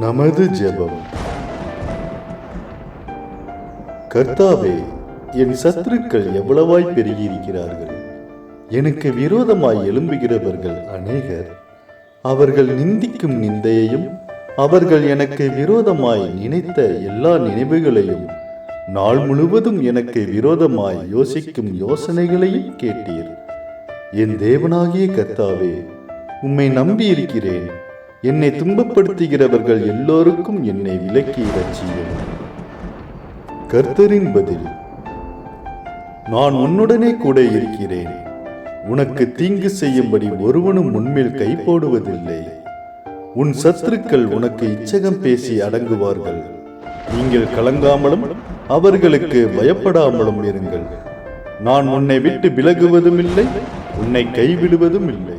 நமது ஜெபம். கர்த்தாவே என் சத்துருக்கள் எவ்வளவாய் பெருகியிருக்கிறார்கள். எனக்கு விரோதமாய் எழும்புகிறவர்கள் அநேகர். அவர்கள் நிந்திக்கும் நிந்தையையும் அவர்கள் எனக்கு விரோதமாய் நினைத்த எல்லா நினைவுகளையும் நாள் முழுவதும் எனக்கு விரோதமாய் யோசிக்கும் யோசனைகளையும் கேட்டீர். என் தேவனாகிய கர்த்தாவே உம்மை நம்பியிருக்கிறேன். என்னை துன்பப்படுத்துகிறவர்கள் எல்லோருக்கும் என்னை விலக்கி இரட்சியும் கர்த்தரின் பதில் நான் உன்னுடனே கூட இருக்கிறேன். உனக்கு தீங்கு செய்யும்படி ஒருவனும் உன்மேல் கை போடுவதில்லை. உன் சத்துருக்கள் உனக்கு இச்சகம் பேசி அடங்குவார்கள். நீங்கள் கலங்காமலும் அவர்களுக்கு பயப்படாமலும் இருங்கள். நான் உன்னை விட்டு விலகுவதும் இல்லை உன்னை கைவிடுவதும் இல்லை